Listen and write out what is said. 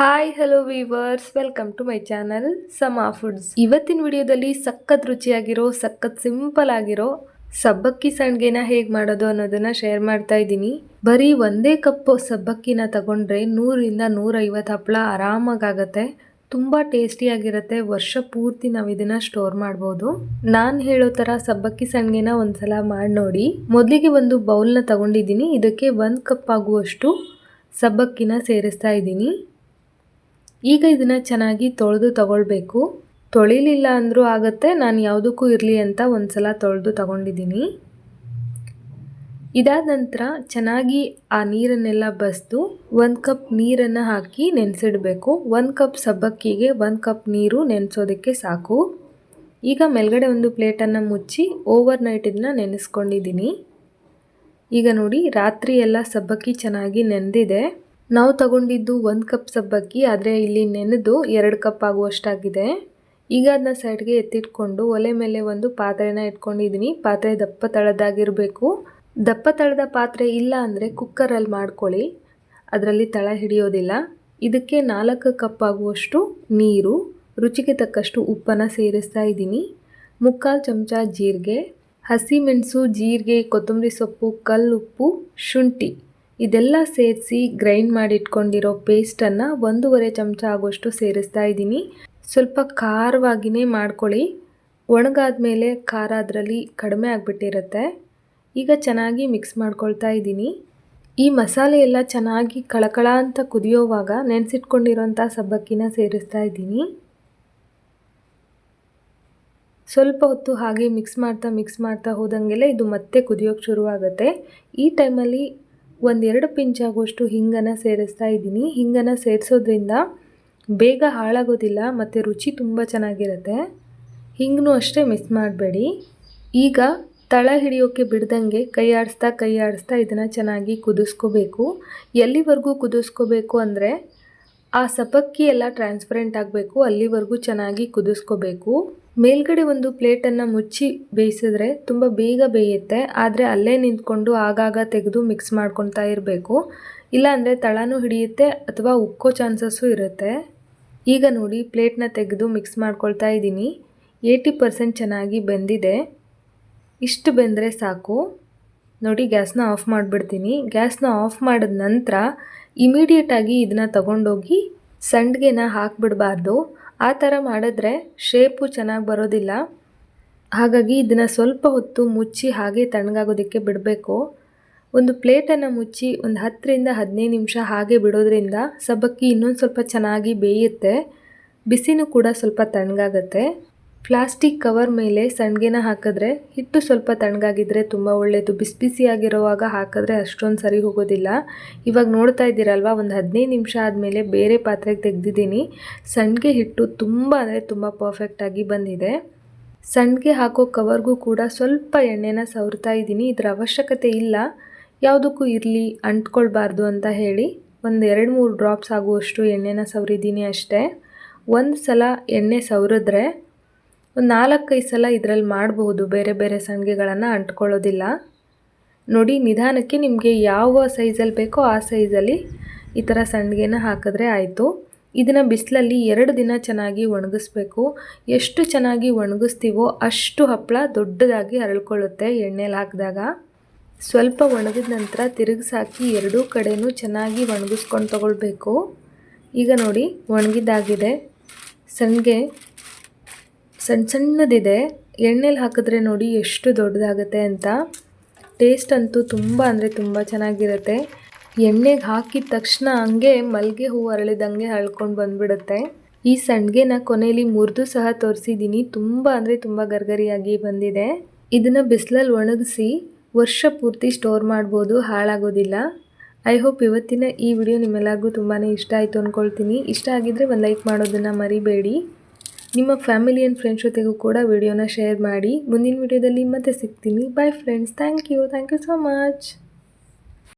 Hi hello viewers welcome to my channel Sama foods ಇವತ್ತಿನ ವಿಡಿಯೋದಲ್ಲಿ ಸಖತ್ ರುಚಿಯಾಗಿರೋ, ಸಖತ್ ಸಿಂಪಲ್ ಆಗಿರೋ, ಸಬ್ಬಕ್ಕಿ ಸಂಡ್ಗೆನ ಹೇಗೆ ಮಾಡೋದು ಅನ್ನೋದನ್ನ ಶೇರ್ ಮಾಡ್ತಾ ಇದ್ದೀನಿ. ಬರೀ ಒಂದೇ ಕಪ್ ಸಬ್ಬಕ್ಕಿನ ತಗೊಂಡ್ರೆ ನೂರಿಂದ ನೂರೈವತ್ತು ಹಪ್ಪಳ ಆರಾಮಾಗತ್ತೆ ತುಂಬ ಟೇಸ್ಟಿಯಾಗಿರುತ್ತೆ ವರ್ಷ ಪೂರ್ತಿ ನಾವು ಇದನ್ನ ಸ್ಟೋರ್ ಮಾಡ್ಬೋದು. ನಾನು ಹೇಳೋ ಥರ ಸಬ್ಬಕ್ಕಿ ಸಂಡ್ಗೆನ ಒಂದ್ಸಲ ಮಾಡಿ ನೋಡಿ. ಮೊದಲಿಗೆ ಒಂದು ಬೌಲ್ನ ತಗೊಂಡಿದ್ದೀನಿ. ಇದಕ್ಕೆ ಒಂದು ಕಪ್ ಆಗುವಷ್ಟು ಸಬ್ಬಕ್ಕಿನ ಸೇರಿಸ್ತಾ ಇದ್ದೀನಿ. ಈಗ ಇದನ್ನು ಚೆನ್ನಾಗಿ ತೊಳೆದು ತಗೊಳ್ಬೇಕು. ತೊಳಿಲಿಲ್ಲ ಅಂದರೂ ಆಗುತ್ತೆ, ನಾನು ಯಾವುದಕ್ಕೂ ಇರಲಿ ಅಂತ ಒಂದು ಸಲ ತೊಳೆದು ತಗೊಂಡಿದ್ದೀನಿ. ಇದಾದ ನಂತರ ಚೆನ್ನಾಗಿ ಆ ನೀರನ್ನೆಲ್ಲ ಬಸ್ದು ಒಂದು ಕಪ್ ನೀರನ್ನು ಹಾಕಿ ನೆನೆಸಿಡಬೇಕು. ಒಂದು ಕಪ್ ಸಬ್ಬಕ್ಕಿಗೆ ಒಂದು ಕಪ್ ನೀರು ನೆನೆಸೋದಕ್ಕೆ ಸಾಕು. ಈಗ ಮೇಲ್ಗಡೆ ಒಂದು ಪ್ಲೇಟನ್ನು ಮುಚ್ಚಿ ಓವರ್ ನೈಟ್ ಇದನ್ನ ನೆನೆಸ್ಕೊಂಡಿದ್ದೀನಿ. ಈಗ ನೋಡಿ, ರಾತ್ರಿ ಎಲ್ಲ ಸಬ್ಬಕ್ಕಿ ಚೆನ್ನಾಗಿ ನೆಂದಿದೆ. ನಾವು ತಗೊಂಡಿದ್ದು ಒಂದು ಕಪ್ ಸಬ್ಬಕ್ಕಿ, ಆದರೆ ಇಲ್ಲಿ ನೆನೆದು ಎರಡು ಕಪ್ ಆಗುವಷ್ಟಾಗಿದೆ. ಈಗ ಅದನ್ನ ಸೈಡ್ಗೆ ಎತ್ತಿಟ್ಕೊಂಡು ಒಲೆ ಮೇಲೆ ಒಂದು ಪಾತ್ರೆನ ಇಟ್ಕೊಂಡಿದ್ದೀನಿ ಪಾತ್ರೆ ದಪ್ಪ ತಳದಾಗಿರಬೇಕು. ದಪ್ಪ ತಳದ ಪಾತ್ರೆ ಇಲ್ಲ ಅಂದರೆ ಕುಕ್ಕರಲ್ಲಿ ಮಾಡ್ಕೊಳ್ಳಿ. ಅದರಲ್ಲಿ ತಳ ಹಿಡಿಯೋದಿಲ್ಲ. ಇದಕ್ಕೆ ನಾಲ್ಕು ಕಪ್ ಆಗುವಷ್ಟು ನೀರು, ರುಚಿಗೆ ತಕ್ಕಷ್ಟು ಉಪ್ಪನ್ನು ಸೇರಿಸ್ತಾ ಇದ್ದೀನಿ ಮುಕ್ಕಾಲು ಚಮಚ ಜೀರಿಗೆ ಹಸಿಮೆಣಸು ಜೀರಿಗೆ, ಕೊತ್ತಂಬರಿ ಸೊಪ್ಪು ಕಲ್ಲುಪ್ಪು ಶುಂಠಿ. ಇದೆಲ್ಲ ಸೇರಿಸಿ ಗ್ರೈಂಡ್ ಮಾಡಿ ಇಟ್ಕೊಂಡಿರೋ ಪೇಸ್ಟನ್ನು ಒಂದೂವರೆ ಚಮಚ ಆಗುವಷ್ಟು ಸೇರಿಸ್ತಾ ಇದ್ದೀನಿ. ಸ್ವಲ್ಪ ಖಾರವಾಗಿಯೇ ಮಾಡ್ಕೊಳ್ಳಿ. ಒಣಗಾದ ಮೇಲೆ ಖಾರ ಅದರಲ್ಲಿ ಕಡಿಮೆ ಆಗಿಬಿಟ್ಟಿರುತ್ತೆ. ಈಗ ಚೆನ್ನಾಗಿ ಮಿಕ್ಸ್ ಮಾಡ್ಕೊಳ್ತಾ ಇದ್ದೀನಿ. ಈ ಮಸಾಲೆ ಎಲ್ಲ ಚೆನ್ನಾಗಿ ಕಳಕಳ ಅಂತ ಕುದಿಯೋವಾಗ ನೆನೆಸಿಟ್ಕೊಂಡಿರೋಂಥ ಸಬ್ಬಕ್ಕಿನ ಸೇರಿಸ್ತಾ ಇದ್ದೀನಿ. ಸ್ವಲ್ಪ ಹೊತ್ತು ಹಾಗೆ ಮಿಕ್ಸ್ ಮಾಡ್ತಾ ಮಿಕ್ಸ್ ಮಾಡ್ತಾ ಹೋದಂಗೆಲ್ಲ ಇದು ಮತ್ತೆ ಕುದಿಯೋಕ್ಕೆ ಶುರುವಾಗುತ್ತೆ. ಈ ಟೈಮಲ್ಲಿ ಒಂದೆರಡು ಪಿಂಚ್ ಆಗುವಷ್ಟು ಹಿಂಗನ್ನು ಸೇರಿಸ್ತಾ ಇದ್ದೀನಿ. ಹಿಂಗನ್ನು ಸೇರಿಸೋದ್ರಿಂದ ಬೇಗ ಹಾಳಾಗೋದಿಲ್ಲ, ಮತ್ತು ರುಚಿ ತುಂಬ ಚೆನ್ನಾಗಿರುತ್ತೆ. ಹಿಂಗೂ ಅಷ್ಟೇ ಮಿಸ್ ಮಾಡಬೇಡಿ. ಈಗ ತಳ ಹಿಡಿಯೋಕ್ಕೆ ಬಿಡ್ದಂಗೆ ಕೈ ಆಡಿಸ್ತಾ ಕೈ ಆಡಿಸ್ತಾ ಇದನ್ನು ಚೆನ್ನಾಗಿ ಕುದಿಸ್ಕೋಬೇಕು. ಎಲ್ಲಿವರೆಗೂ ಕುದಿಸ್ಕೋಬೇಕು ಅಂದರೆ ಆ ಸಪಕ್ಕಿ ಎಲ್ಲ ಟ್ರಾನ್ಸ್ಪರೆಂಟ್ ಆಗಬೇಕು, ಅಲ್ಲಿವರೆಗೂ ಚೆನ್ನಾಗಿ ಕುದಿಸ್ಕೋಬೇಕು. ಮೇಲ್ಗಡೆ ಒಂದು ಪ್ಲೇಟನ್ನು ಮುಚ್ಚಿ ಬೇಯಿಸಿದ್ರೆ ತುಂಬ ಬೇಗ ಬೇಯುತ್ತೆ. ಆದರೆ ಅಲ್ಲೇ ನಿಂತ್ಕೊಂಡು ಆಗಾಗ ತೆಗೆದು ಮಿಕ್ಸ್ ಮಾಡ್ಕೊತಾ ಇರಬೇಕು. ಇಲ್ಲಾಂದರೆ ತಳನೂ ಹಿಡಿಯುತ್ತೆ ಅಥವಾ ಉಕ್ಕೋ ಚಾನ್ಸಸ್ಸು ಇರುತ್ತೆ. ಈಗ ನೋಡಿ ಪ್ಲೇಟ್ನ ತೆಗೆದು ಮಿಕ್ಸ್ ಮಾಡ್ಕೊಳ್ತಾ ಇದ್ದೀನಿ. ಏಯ್ಟಿ ಪರ್ಸೆಂಟ್ ಚೆನ್ನಾಗಿ ಬೆಂದಿದೆ. ಇಷ್ಟು ಬೆಂದರೆ ಸಾಕು. ನೋಡಿ, ಗ್ಯಾಸ್ನ ಆಫ್ ಮಾಡಿಬಿಡ್ತೀನಿ. ಗ್ಯಾಸ್ನ ಆಫ್ ಮಾಡಿದ ನಂತರ ಇಮಿಡಿಯೇಟಾಗಿ ಇದನ್ನ ತಗೊಂಡೋಗಿ ಸಂಡಿಗೆನ ಹಾಕಿಬಿಡಬಾರ್ದು. ಆ ಥರ ಮಾಡಿದ್ರೆ ಶೇಪು ಚೆನ್ನಾಗಿ ಬರೋದಿಲ್ಲ. ಹಾಗಾಗಿ ಇದನ್ನು ಸ್ವಲ್ಪ ಹೊತ್ತು ಮುಚ್ಚಿ ಹಾಗೆ ತಣ್ಣಗಾಗೋದಕ್ಕೆ ಬಿಡಬೇಕು. ಒಂದು ಪ್ಲೇಟನ್ನು ಮುಚ್ಚಿ ಒಂದು ಹತ್ತರಿಂದ ಹದಿನೈದು ನಿಮಿಷ ಹಾಗೆ ಬಿಡೋದ್ರಿಂದ ಸಬ್ಬಕ್ಕಿ ಇನ್ನೊಂದು ಸ್ವಲ್ಪ ಚೆನ್ನಾಗಿ ಬೇಯುತ್ತೆ. ಬಿಸಿನೂ ಕೂಡ ಸ್ವಲ್ಪ ತಣ್ಣಗಾಗತ್ತೆ. ಪ್ಲಾಸ್ಟಿಕ್ ಕವರ್ ಮೇಲೆ ಸಂಡಿಗೆನ ಹಾಕಿದ್ರೆ, ಹಿಟ್ಟು ಸ್ವಲ್ಪ ತಣ್ಣಗಾಗಿದ್ರೆ ತುಂಬ ಒಳ್ಳೆಯದು ಬಿಸಿ ಬಿಸಿಯಾಗಿರುವಾಗ ಹಾಕಿದ್ರೆ ಅಷ್ಟೊಂದು ಸರಿ ಹೋಗೋದಿಲ್ಲ. ಇವಾಗ ನೋಡ್ತಾ ಇದ್ದೀರಲ್ವ, ಒಂದು ಹದಿನೈದು ನಿಮಿಷ ಆದಮೇಲೆ ಬೇರೆ ಪಾತ್ರೆಗೆ ತೆಗೆದಿದ್ದೀನಿ. ಸಂಡಿಗೆ ಹಿಟ್ಟು ತುಂಬ ಅಂದರೆ ತುಂಬ ಪರ್ಫೆಕ್ಟಾಗಿ ಬಂದಿದೆ. ಸಂಡಿಗೆ ಹಾಕೋ ಕವರ್ಗೂ ಕೂಡ ಸ್ವಲ್ಪ ಎಣ್ಣೆನ ಸವರ್ತಾ ಇದ್ದೀನಿ. ಇದರ ಅವಶ್ಯಕತೆ ಇಲ್ಲ. ಯಾವುದಕ್ಕೂ ಇರಲಿ, ಅಂಟ್ಕೊಳ್ಬಾರ್ದು ಅಂತ ಹೇಳಿ ಒಂದು ಎರಡು ಮೂರು ಡ್ರಾಪ್ಸ್ ಆಗುವಷ್ಟು ಎಣ್ಣೆನ ಸವರಿದ್ದೀನಿ ಅಷ್ಟೇ. ಒಂದು ಸಲ ಎಣ್ಣೆ ಸವರಿದ್ರೆ ಒಂದು ನಾಲ್ಕೈದು ಸಲ ಇದರಲ್ಲಿ ಮಾಡಬಹುದು, ಬೇರೆ ಬೇರೆ ಸಂಡಿಗೆಗಳನ್ನು ಅಂಟ್ಕೊಳ್ಳೋದಿಲ್ಲ. ನೋಡಿ, ನಿಧಾನಕ್ಕೆ ನಿಮಗೆ ಯಾವ ಸೈಜಲ್ಲಿ ಬೇಕೋ ಆ ಸೈಜಲ್ಲಿ ಈ ಥರ ಸಂಡಿಗೆನ ಹಾಕಿದ್ರೆ ಆಯಿತು. ಇದನ್ನು ಬಿಸಿಲಲ್ಲಿ ಎರಡು ದಿನ ಚೆನ್ನಾಗಿ ಒಣಗಿಸ್ಬೇಕು. ಎಷ್ಟು ಚೆನ್ನಾಗಿ ಒಣಗಿಸ್ತೀವೋ ಅಷ್ಟು ಹಪ್ಪಳ ದೊಡ್ಡದಾಗಿ ಅರಳ್ಕೊಳ್ಳುತ್ತೆ ಎಣ್ಣೆಲಿ ಹಾಕಿದಾಗ. ಸ್ವಲ್ಪ ಒಣಗಿದ ನಂತರ ತಿರುಗಿಸಾಕಿ ಎರಡೂ ಕಡೆಯೂ ಚೆನ್ನಾಗಿ ಒಣಗಿಸ್ಕೊಂಡು ತಗೊಳ್ಬೇಕು. ಈಗ ನೋಡಿ, ಒಣಗಿದ್ದಾಗಿದೆ. ಸಂಡಿಗೆ ಸಣ್ಣ ಸಣ್ಣದಿದೆ, ಎಣ್ಣೆಲಿ ಹಾಕಿದ್ರೆ ನೋಡಿ ಎಷ್ಟು ದೊಡ್ಡದಾಗುತ್ತೆ ಅಂತ. ಟೇಸ್ಟ್ ಅಂತೂ ತುಂಬ ಅಂದರೆ ತುಂಬ ಚೆನ್ನಾಗಿರುತ್ತೆ. ಎಣ್ಣೆಗೆ ಹಾಕಿದ ತಕ್ಷಣ ಹಂಗೆ ಮಲ್ಲಿಗೆ ಹೂವು ಅರಳಿದಂಗೆ ಹಳ್ಕೊಂಡು ಬಂದ್ಬಿಡುತ್ತೆ. ಈ ಸಂಡಿಗೆನ ಕೊನೆಯಲ್ಲಿ ಮುರಿದು ಸಹ ತೋರಿಸಿದ್ದೀನಿ ತುಂಬ ಅಂದರೆ ತುಂಬ ಗರ್ಗರಿಯಾಗಿ ಬಂದಿದೆ. ಇದನ್ನು ಬಿಸಿಲಲ್ಲಿ ಒಣಗಿಸಿ ವರ್ಷ ಪೂರ್ತಿ ಸ್ಟೋರ್ ಮಾಡ್ಬೋದು, ಹಾಳಾಗೋದಿಲ್ಲ. ಐ ಹೋಪ್ ಇವತ್ತಿನ ಈ ವಿಡಿಯೋ ನಿಮ್ಮೆಲ್ಲರಿಗೂ ತುಂಬಾ ಇಷ್ಟ ಆಯಿತು ಅಂದ್ಕೊಳ್ತೀನಿ ಇಷ್ಟ ಆಗಿದ್ದರೆ ಒಂದು ಲೈಕ್ ಮಾಡೋದನ್ನು ಮರಿಬೇಡಿ. ನಿಮ್ಮ ಫ್ಯಾಮಿಲಿ ಆ್ಯಂಡ್ ಫ್ರೆಂಡ್ಸ್ ಜೊತೆಗೂ ಕೂಡ ವಿಡಿಯೋನ ಶೇರ್ ಮಾಡಿ. ಮುಂದಿನ ವಿಡಿಯೋದಲ್ಲಿ ಮತ್ತೆ ಸಿಗ್ತೀನಿ. Bye friends thank you thank you so much